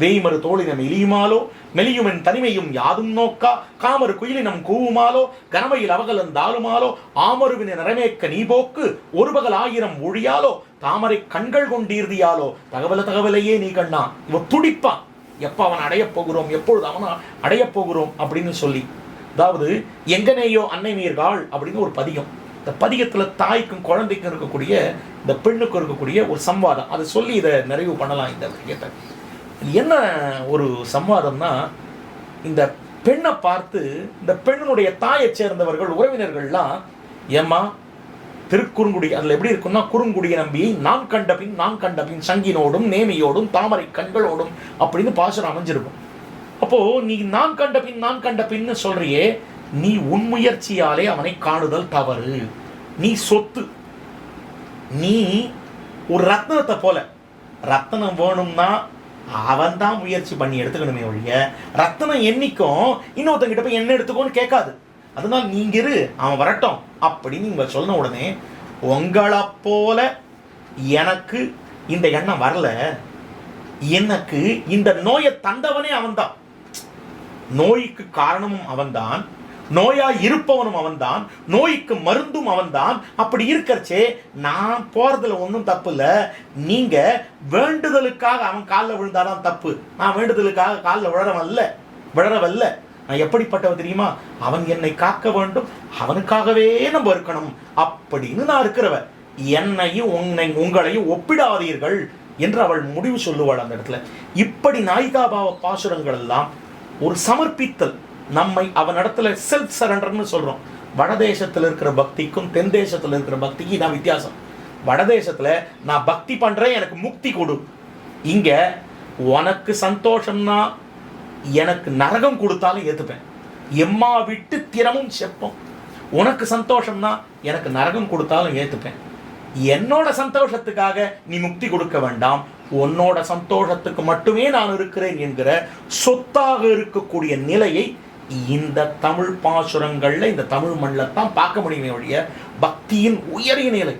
வேய்மறு தோழினம் இலியுமாலோ மெலியுமென் தனிமையும் யாதும் நோக்கா? காமரு குயிலினம் கூவுமாலோ? கனமையில் அவகலந்தாலுமாலோ ஆமருவின நிறமேக்க நீ போக்கு ஒரு பகல் ஆயிரம் ஒழியாலோ? தாமரை கண்கள் கொண்டீர்தியாலோ? தகவல தகவலையே நீ கண்ணா. இவ துடிப்பான் எப்போ அவன் அடையப் போகிறோம்? எப்பொழுது அவனை அடையப் போகிறோம்? அப்படின்னு சொல்லி. அதாவது எங்கனேயோ அன்னை நீர்காள் அப்படின்னு ஒரு பதிகம். இந்த பதிகத்துல தாய்க்கும் குழந்தைக்கும் இருக்கக்கூடிய இந்த பெண்ணுக்கும் இருக்கக்கூடிய ஒரு சம்வாதம். அதை சொல்லி இதை நிறைவு பண்ணலாம் இந்த விஷயத்தை. என்ன ஒரு சம்வாதம்னா இந்த பெண்ணை பார்த்து இந்த பெண்ணுடைய தாயை சேர்ந்தவர்கள் உறவினர்கள்லாம் ஏம்மா திருக்குறுங்குடி அதில் எப்படி இருக்குன்னா குறுங்குடிய நம்பியை நான் கண்ட பின் நான் கண்ட பின் சங்கினோடும் நேமியோடும் தாமரை கண்களோடும் அப்படின்னு பாசுரம் அமைஞ்சிருக்கும். அப்போது நீ நான் கண்ட பின் நான் கண்ட பின்னு சொல்றியே நீ உன் முயற்சியாலே அவனை காணுதல் தவறு. நீ சொத்து. நீ ஒரு ரத்னத்தை போல ரத்தனம் வேணும்னா அவன் தான் முயற்சி பண்ணி எடுத்துக்கணுமே ஒழிய ரத்தனம் என்னைக்கும் இன்னொருத்தங்கிட்ட போய் என்ன எடுத்துக்கோன்னு கேட்காது. அதனால் நீங்க இரு அவன் வரட்டும் அப்படின்னு நீங்க சொன்ன உடனே உங்களை போல எனக்கு இந்த எண்ணம் வரல எனக்கு இந்த நோயை தந்தவனே அவன்தான். நோய்க்கு காரணமும் அவன்தான். நோயா இருப்பவனும் அவன்தான் நோய்க்கு மருந்தும் அவன்தான். அப்படி இருக்கிறச்சே நான் போறதுல ஒன்றும் தப்பு இல்லை நீங்க வேண்டுதலுக்காக அவன் காலில் விழுந்தாதான் தப்பு. நான் வேண்டுதலுக்காக காலில் விழறவல்ல விழறவல்ல. நான் எப்படிப்பட்டவன் தெரியுமா? அவன் என்னை காக்க வேண்டும் அவனுக்காகவே நம்ம இருக்கணும் அப்படின்னு நான் இருக்கிறவன். என்னையும் உன்னை உங்களையும் ஒப்பிடாதீர்கள் என்று அவள் முடிவு சொல்லுவாள் அந்த இடத்துல. இப்படி நாயிகாபாவ பாசுரங்கள் எல்லாம் ஒரு சமர்ப்பித்தல். நம்மை அவன் இடத்துல செல்ஃப் சரண்டர்னு சொல்கிறோம் வடதேசத்தில் இருக்கிற பக்திக்கும் தென் தேசத்தில் இருக்கிற பக்திக்கும் இதான் வித்தியாசம். வடதேசத்தில் நான் பக்தி பண்ணுறேன் எனக்கு முக்தி கொடு. இங்கே உனக்கு சந்தோஷம்னா எனக்கு நரகம் கொடுத்தாலும் ஏற்றுப்பேன் எம்மா விட்டு திறமும் செப்பம். உனக்கு சந்தோஷம்னா எனக்கு நரகம் கொடுத்தாலும் ஏற்றுப்பேன் என்னோட சந்தோஷத்துக்காக நீ முக்தி கொடுக்க வேண்டாம். உன்னோட சந்தோஷத்துக்கு மட்டுமே நான் இருக்கிறேன் என்கிற சொத்தாக இருக்கக்கூடிய நிலையை இந்த தமிழ் பாசுரங்களில் இந்த தமிழ் மண்ணில் தான் பார்க்க முடியுமே ஒழிய பக்தியின் உயரிய நிலை.